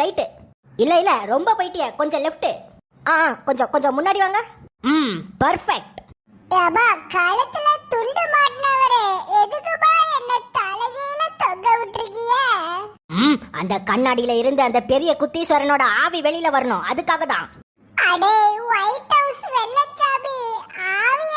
Right இல்ல இல்ல ரொம்ப போயிட்டிய? கொஞ்சம் லெஃப்ட் ஆ கொஞ்சம் கொஞ்சம் முன்னாடி வாங்க. ம் பர்ஃபெக்ட் ஏப்பா, கழுத்துல துண்டு மாட்டினவரே, எதுக்குப்பா என்னை தலைகீழ தொங்க விட்டுருக்கீங்க? ம் அந்த கண்ணாடியில இருந்து அந்த பெரிய குத்தீஸ்வரனோட ஆவி வெளியில வரணும். அதுக்காக தான் அடே, ஒயிட் ஹவுஸ் வெள்ளச்சாமி, ஆவிய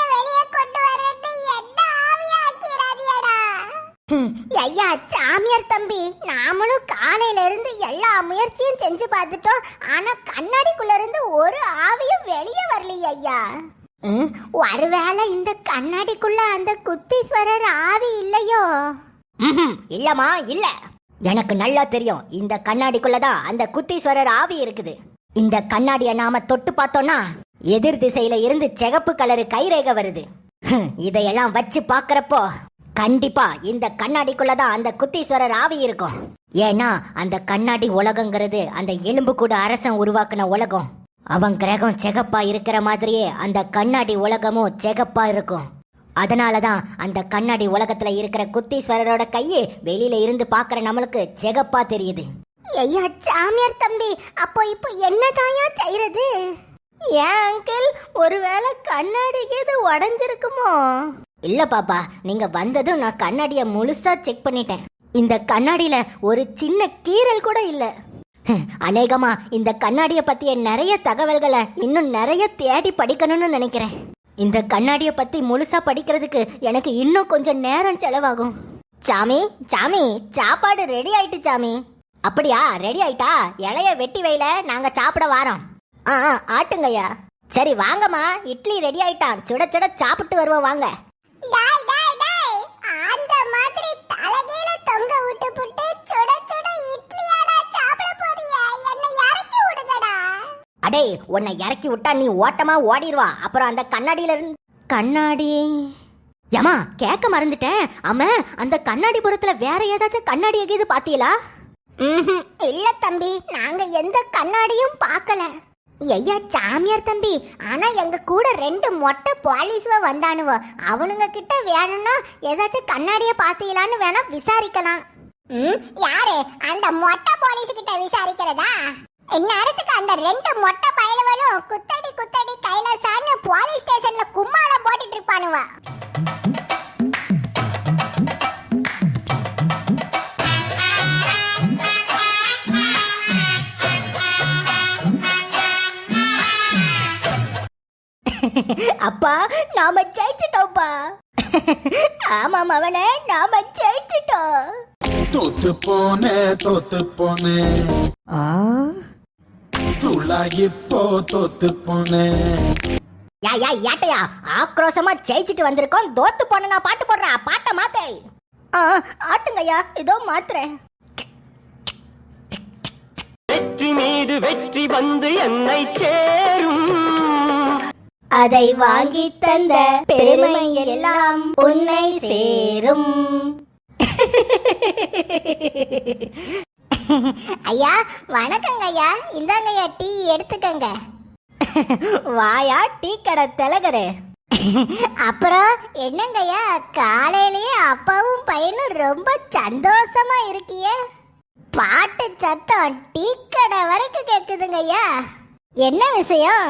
ஐயா சாமியார் தம்பி நாமளும் காலையில இருந்து எல்லா முயற்சியும் செஞ்சு பார்த்துட்டோம். ஆனா கண்ணாடிக்குள்ள இருந்து ஒரு ஆவியும் வெளியே வரலையே ஐயா. ம், ஒருவேளை இந்த கண்ணாடிக்குள்ள அந்த குத்தீஸ்வரர் ஆவி இல்லையோ? இல்லம்மா இல்ல. எனக்கு நல்லா தெரியும். இந்த கண்ணாடிக்குள்ளதான் அந்த குத்தீஸ்வரர் ஆவி இருக்குது. இந்த கண்ணாடியை நாம தொட்டு பார்த்தோம்னா எதிர் திசையில இருந்து சிகப்பு கலரு கைரேகை வருது. இதையெல்லாம் வச்சு பாக்குறப்போ கண்டிப்பா இந்த கண்ணாடிக்குள்ள தான் அந்த குத்தீஸ்வரர் ஆவி இருக்கும். ஏன்னா அந்த கண்ணாடி உலகங்கிறது அந்த எலும்பு கூட அரசன் உருவாக்குன உலகம். அவன் கிரகம் செகப்பா இருக்கிற மாதிரியே அந்த கண்ணாடி உலகமும் செகப்பா இருக்கும். அதனாலதான் அந்த கண்ணாடி உலகத்துல இருக்கிற குத்தீஸ்வரரோட கையே வெளியில இருந்து பாக்குற நம்மளுக்கு செகப்பா தெரியுது. ஐயா சாமியார் தம்பி அப்போ இப்போ என்னதாயா செய்யறது? ஏன் அங்கிள் ஒருவேளை கண்ணாடிக்கு இது உடஞ்சிருக்குமோ? இல்ல பாப்பா நீங்க வந்ததும் நான் கண்ணாடிய முழுசா செக் பண்ணிட்டேன். இந்த கண்ணாடியில ஒரு சின்ன கீறல் கூட இல்ல. அநேகமா இந்த கண்ணாடியை பத்திய நிறைய தகவல்களை இன்னும் நிறைய தேடி படிக்கணும்னு நினைக்கிறேன். இந்த கண்ணாடியை பத்தி முழுசா படிக்கிறதுக்கு எனக்கு இன்னும் கொஞ்சம் நேரம் செலவாகும். சாமி சாமி சாப்பாடு ரெடி ஆயிட்டு சாமி. அப்படியா ரெடி ஆயிட்டா? இலைய வெட்டி வைல நாங்க சாப்பிட வாரோம். ஆ ஆ, ஆட்டுங்கய்யா. சரி வாங்கம்மா இட்லி ரெடி ஆயிட்டான். சுட சுட சாப்பிட்டு வருவோம் வாங்க. டாய் டாய் டாய். அந்த மாதிரி தலைகீழ தொங்க விட்டு புட்டு சுட சுட இட்லியாடா சாப்பிட போறிய. என்னை இறக்கி விடுங்கடா. அடே உன்னை இறக்கி விட்டா நீ ஓட்டமா ஓடிடுவா. அப்புறம் அந்த கண்ணாடியில இருந்து கண்ணாடி. ஏமா கேட்க மறந்துட்டேன். அம்மா அந்த கண்ணாடி புறத்துல வேற ஏதாச்சும் கண்ணாடி எங்கேயுது பாத்தீங்களா இல்ல தம்பி நாங்க எந்த கண்ணாடியும் பார்க்கல. ஐயா சாமியார் தம்பி. ஆனா எங்க கூட ரெண்டு மொட்டை போலீஸ்வ வந்தானுவோ. அவனுங்க கிட்ட வேணும்னா ஏதாச்சும் கண்ணாடிய பாத்தீங்களான்னு வேணா விசாரிக்கலாம். ம், யாரு? அந்த மொட்டை போலீஸ் கிட்ட விசாரிக்கிறதா இந்நேரத்துக்கு அந்த ரெண்டு மொட்டை பயலுவனும் குத்தடி குத்தடி கைலாசான்னு போலீஸ் ஸ்டேஷன்ல கும்மாளம் போட்டுட்டு இருப்பானுவ. அப்பா நாம ஜெயிச்சிட்டோம்ப்பா. ஆமா மவனே நாம ஜெயிச்சிட்டோம். தோத்து போனே தோத்து போனே. துளா இப்போ தோத்து போனே. யா யா யாட்டையா ஆக்ரோஷமா ஜெயிச்சிட்டு வந்திருக்கோம். தோத்து போன நான் பாட்டு போடுறா பாட்டை மாத்து. ஆ ஆட்டுங்கய்யா இதோ மாத்துறேன். வெற்றி மீது வெற்றி வந்து என்னை சேரும். அதை வாங்கி தந்த பெருமை எல்லாம் உன்னை சேரும். ஐயா வணக்கங்க ஐயா. இந்தாங்க ஐயா டீ எடுத்துக்கங்க. வாயா டீ கடை திலகரு. அப்புறம் என்னங்கய்யா காலையிலேயே அப்பாவும் பையனும் ரொம்ப சந்தோஷமா இருக்கியே. பாட்டு சத்தம் டீ கடை வரைக்கும் கேக்குதுங்க ஐயா. என்ன விஷயம்?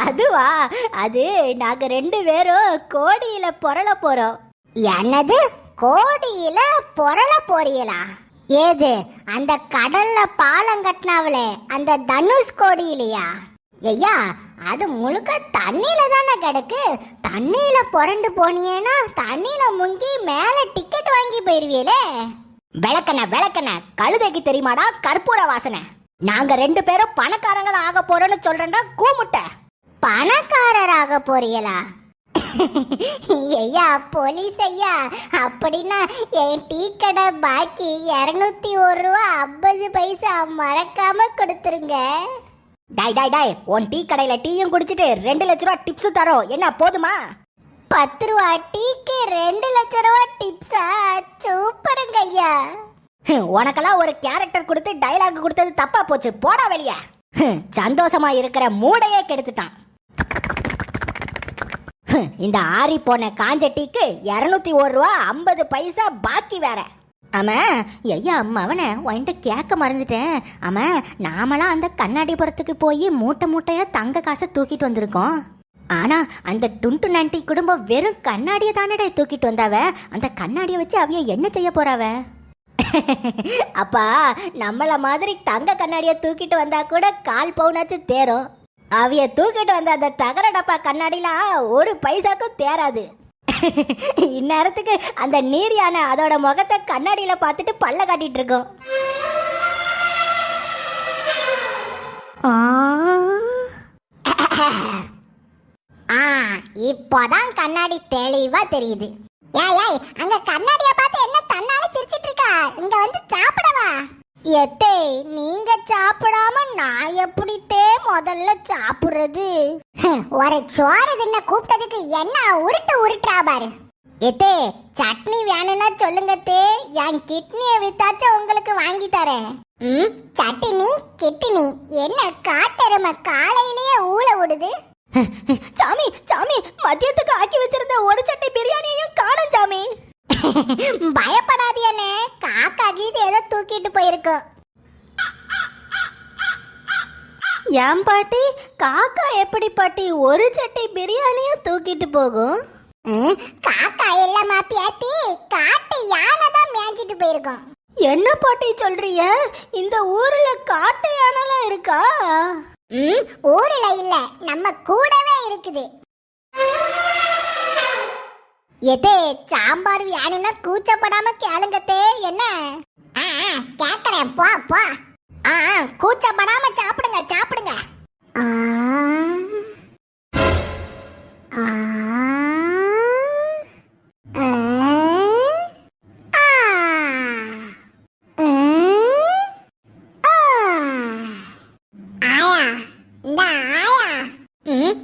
அதுவா? அது நாங்க ரெண்டு பேரும் கோடியில புரள போறோம். என்னது? கோடியில புரள போறீங்களா? ஏது அந்த கடல்ல பாலம் கட்டினாவளே அந்த தனுஷ் கோடியிலையா? ஐயா அது முழுக்க தண்ணியில தானே கிடக்கு. தண்ணியில புரண்டு போனியேனா தண்ணியில முங்கி மேல டிக்கெட் வாங்கி போயிருவீங்களே. விளக்கண விளக்கண கழுதைக்கு தெரியுமாடா கற்பூர வாசனை? நாங்க ரெண்டு பேரும் பணக்காரங்கள ஆக போறோம்னு சொல்றேன்டா பணக்காரர் பணக்காரராக போறீங்களா? ஐயா போலீஸ் ஐயா அப்படின்னா என் டீ கடை பாக்கி இரநூத்தி ஒரு ரூபா ஐம்பது பைசா மறக்காம கொடுத்துருங்க. டாய் டாய் டாய் உன் டீ கடையில டீயும் குடிச்சிட்டு ரெண்டு லட்ச ரூபா டிப்ஸ் தரோம். என்ன போதுமா? பத்து ரூபா டீக்கு ரெண்டு லட்ச ரூபா டிப்ஸா சூப்பருங்க ஐயா. உனக்கெல்லாம் ஒரு கேரக்டர் கொடுத்து டைலாக் கொடுத்தது தப்பா போச்சு. போடா வெளிய. சந்தோஷமா இருக்கிற மூடையே கெடுத்துட்டான். இந்த ஆறி போன காஞ்ச டீக்கு இரநூத்தி ஒரு ரூபா ஐம்பது பைசா பாக்கி வேற. ஆமா ஐயா மவனை உன்கிட்ட கேட்க மறந்துட்டேன். ஆமா நாமெல்லாம் அந்த கண்ணாடிபுரத்துக்கு போய் மூட்டை மூட்டையா தங்க காசை தூக்கிட்டு வந்திருக்கோம். ஆனா அந்த டுண்டு நண்டி குடும்பம் வெறும் கண்ணாடியை தானடா தூக்கிட்டு வந்தாவ? அந்த கண்ணாடியை வச்சு அவைய என்ன செய்ய போறாவ? அப்பா நம்மள மாதிரி தங்க கண்ணாடியை தூக்கிட்டு வந்தா கூட கால் பவுனாச்சு தேரும். அவிய தூக்கிட்டு வந்த அந்த தகர டப்பா கண்ணாடிலாம் ஒரு பைசாக்கும் தேராது. இந்நேரத்துக்கு அந்த நீர் யானை அதோட முகத்தை கண்ணாடியில பார்த்துட்டு பல்ல காட்டிட்டு இருக்கோம் இப்போதான் கண்ணாடி தெளிவா தெரியுது. ஏய் ஏய் அங்க கண்ணாடிய பார்த்து இங்க வந்து சாப்பிடவா? எத்தே நீங்க சாப்பிடாம நான் எப்படித்தே முதல்ல சாப்பிடுறது? ஒரு சோறு தின்ன கூப்பிட்டதுக்கு என்ன உருட்டு உருட்டுறா பாரு. எத்தே சட்னி வேணும்னா சொல்லுங்க தே. என் கிட்னியை வித்தாச்சும் உங்களுக்கு வாங்கி தரேன். ம் சட்னி கிட்னி. என்ன காட்டெருமை காலையிலேயே ஊழ விடுது? சாமி சாமி மதியத்துக்கு ஆக்கி வச்சிருந்த ஒரு சட்டை பிரியாணியையும் காணும் சாமி. பயப்படாதியனே காக்கா கீது ஏதோ தூக்கிட்டு போயிருக்கோம் ஏன் பாட்டி? காக்கா எப்படி பாட்டி? ஒரு சட்டை பிரியாணியும் தூக்கிட்டு போகும்? காக்கா இல்லம்மா பியாத்தி காட்டு யானை தான் மேய்ஞ்சிட்டு போயிருக்கோம் என்ன பாட்டி சொல்றீங்க? இந்த ஊர்ல காட்டு யானைலாம் இருக்கா? ஊர்ல இல்ல. நம்ம கூடவே இருக்குது. எதே சாம்பார் வியானுன்னா கூச்சப்படாம கேளுங்கத்தே என்ன? ஆ, கேக்குறேன். போ போ. ஆ கூச்சப்படாம சாப்பிடுங்க சாப்பிடுங்க. ஆ. ஆ. ஆ. ஆ.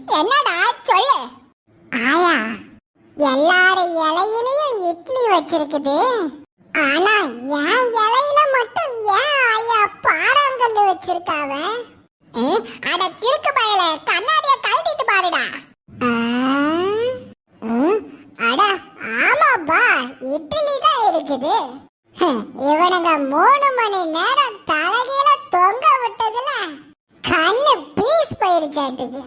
என்னடா சொல்லு. ஆயா. எல்லார இலையிலையும் இட்லி வச்சிருக்குது. ஆனா என் இலையில மட்டும் ஏன் ஐயா பாறாங்கல்லு வச்சிருக்காவ? அட திருக்கு பயல கண்ணாடிய கழட்டிட்டு பாருடா. ஆ, ம், அட ஆமாப்பா இட்லி தான் இருக்குது. இவனுங்க மூணு மணி நேரம் தலைகீழ தொங்க விட்டதுல கண்ணு பீஸ் போயிருச்சாட்டுக்கு.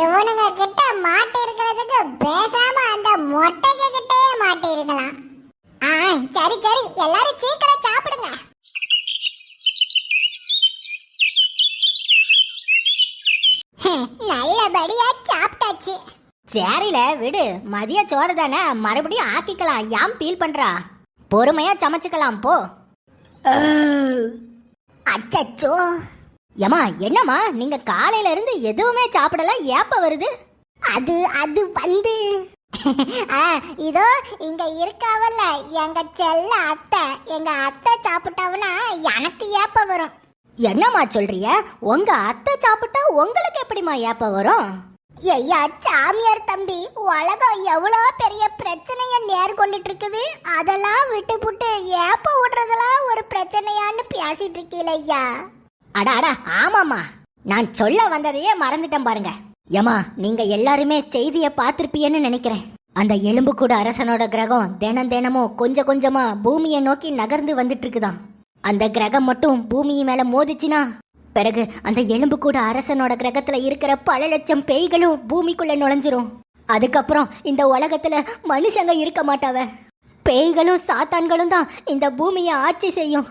இவனுங்க கிட்ட மாட்டி இருக்கிறதுக்கு பேசாம அந்த மொட்டைங்க கிட்டே மாட்டி இருக்கலாம் ஆ சரி சரி எல்லாரும் சீக்கிரம் சாப்பிடுங்க. நல்லபடியா சாப்பிட்டாச்சு. சரில விடு. மதிய சோறு தானே மறுபடியும் ஆக்கிக்கலாம். ஏன் ஃபீல் பண்றா? பொறுமையா சமைச்சுக்கலாம் போ. அச்சச்சோ. ஏமா என்னம்மா? நீங்க காலையில இருந்து எதுவுமே சாப்பிடல ஏப்ப வருது? அது அது வந்து ஆ, இதோ இங்க இருக்காவல்ல எங்க செல்ல அத்தை எங்க அத்தை சாப்பிட்டாவனா எனக்கு ஏப்ப வரும். என்னம்மா சொல்றீங்க உங்க அத்தை சாப்பிட்டா உங்களுக்கு எப்படிம்மா ஏப்ப வரும்? ஐயா சாமியார் தம்பி உலகம் எவ்வளோ பெரிய பிரச்சனைய நேர்கொண்டுட்டு இருக்குது அதெல்லாம் விட்டு புட்டு ஏப்ப விடுறதெல்லாம் ஒரு பிரச்சனையான்னு பேசிட்டு இருக்கீல ஐயா. அட அட ஆமாம்மா. நான் சொல்ல வந்ததையே மறந்துட்டேன் பாருங்க. ஏமா நீங்க எல்லாருமே செய்தியை பார்த்துருப்பீன்னு நினைக்கிறேன். அந்த எலும்புக்கூட அரசனோட கிரகம் தினம் தினமும் கொஞ்சம் கொஞ்சமா பூமியை நோக்கி நகர்ந்து வந்துட்டு இருக்குதான் அந்த கிரகம் மட்டும் பூமி மேல மோதிச்சுனா பிறகு அந்த எலும்புக்கூட அரசனோட கிரகத்துல இருக்கிற பல லட்சம் பேய்களும் பூமிக்குள்ள நுழைஞ்சிரும். அதுக்கப்புறம் இந்த உலகத்துல மனுஷங்க இருக்க மாட்டாவ. பேய்களும் சாத்தான்களும் தான் இந்த பூமியை ஆட்சி செய்யும்.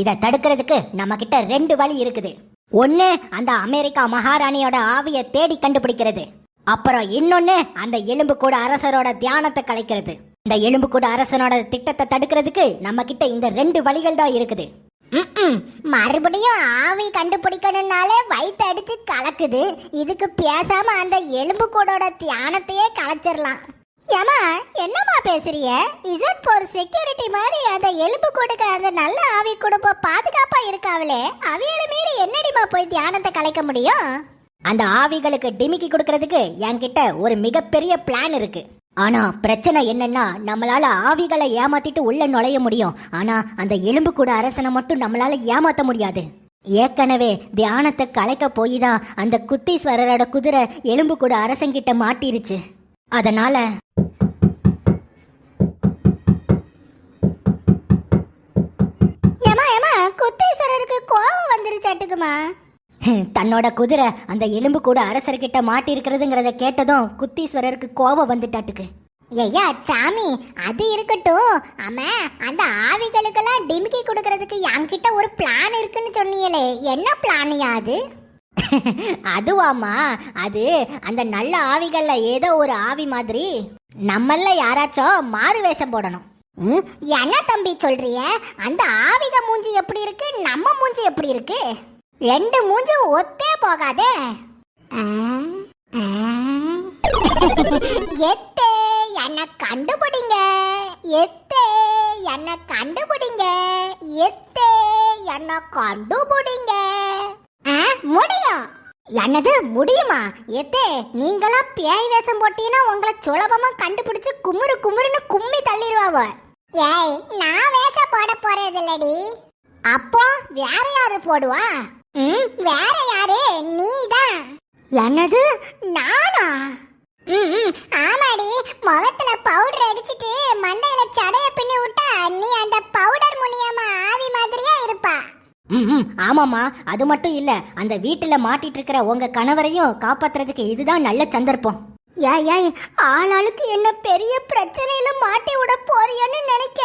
இதை தடுக்கிறதுக்கு நம்ம கிட்ட ரெண்டு வழி இருக்குது. ஒன்று அந்த அமெரிக்கா மகாராணியோட ஆவிய தேடி கண்டுபிடிக்கிறது. அப்புறம் இன்னொன்னு அந்த எலும்பு கூட அரசரோட தியானத்தை கலைக்கிறது. இந்த எலும்பு கூட அரசனோட திட்டத்தை தடுக்கிறதுக்கு நம்ம கிட்ட இந்த ரெண்டு வழிகள் தான் இருக்குது. மறுபடியும் ஆவி கண்டுபிடிக்கணும்னாலே வயிற்று அடிச்சு கலக்குது. இதுக்கு பேசாம அந்த எலும்பு கூடோட தியானத்தையே கலைச்சிடலாம் ஏமா என்னம்மா பேசுறிய இசட் போர் செக்யூரிட்டி மாதிரி அந்த எலும்பு கொடுக்க அந்த நல்ல ஆவி குடும்பம் பாதுகாப்பா இருக்காவளே. அவியல மீறி என்னடிமா போய் தியானத்தை கலைக்க முடியும்? அந்த ஆவிகளுக்கு டிமிக்கி கொடுக்கறதுக்கு என்கிட்ட ஒரு மிகப்பெரிய பிளான் இருக்கு. ஆனா பிரச்சனை என்னன்னா நம்மளால ஆவிகளை ஏமாத்திட்டு உள்ள நுழைய முடியும். ஆனா அந்த எலும்பு கூட அரசனை மட்டும் நம்மளால ஏமாத்த முடியாது. ஏற்கனவே தியானத்தை கலைக்க போய் தான் அந்த குத்தீஸ்வரரோட குதிரை எலும்பு கூட அரசங்கிட்ட மாட்டிருச்சு. அதனால குத்தீஸ்வரருக்கு கோபம் வந்துருச்சாட்டுக்குமா? தன்னோட குதிரை அந்த எலும்பு கூட அரசர்கிட்ட மாட்டி இருக்கிறதுங்கிறத கேட்டதும் குத்தீஸ்வரருக்கு கோபம் வந்துட்டாட்டுக்கு. ஐயா சாமி அது இருக்கட்டும். ஆமா அந்த ஆவிகளுக்கெல்லாம் டிமிக்கி கொடுக்கறதுக்கு என்கிட்ட ஒரு பிளான் இருக்குன்னு சொன்னீங்களே. என்ன பிளானியா அது? அதுவாமா அது அந்த நல்ல ஆவிகள்ல ஏதோ ஒரு ஆவி மாதிரி நம்மள யாராச்சும் மாறு வேஷம் போடணும். ம், என்ன தம்பி சொல்றிய? அந்த ஆவிக மூஞ்சி எப்படி இருக்கு? நம்ம மூஞ்சி எப்படி இருக்கு? ரெண்டு மூஞ்சும் ஒத்தே போகாதே. எத்தே என்ன கண்டுபிடிங்க. எத்தே என்ன கண்டுபிடிங்க. எத்தே என்ன கண்டுபிடிங்க. முடியும். என்னது முடியுமா? எத்தே நீங்களா பேய் வேஷம் போட்டீங்கன்னா உங்களை சுலபமா கண்டுபிடிச்சு குமுறு குமுறுன்னு கும்மி தள்ளிடுவாவோ. ஏய் நான் வேஷம் போட போறது இல்லடி அப்போ வேற யாரு போடுவா? ம் வேற யாரு? நீதான் என்னது நானா? ம் ஆமாடி. முகத்துல பவுடர் அடிச்சிட்டு மண்டையில சடைய பின்னி விட்டா நீ அந்த பவுடர் முனியமா ஆவி மாதிரியா இருப்பா. ம் ஆமாம்மா அது மட்டும் இல்லை. அந்த வீட்டில் மாட்டிட்டு இருக்கிற உங்கள் கணவரையும் காப்பாத்துறதுக்கு இதுதான் நல்ல சந்தர்ப்பம். ஏ ஏ ஆளாளுக்கு என்ன பெரிய பிரச்சனையில மாட்டி விட போறியன்னு நினைக்க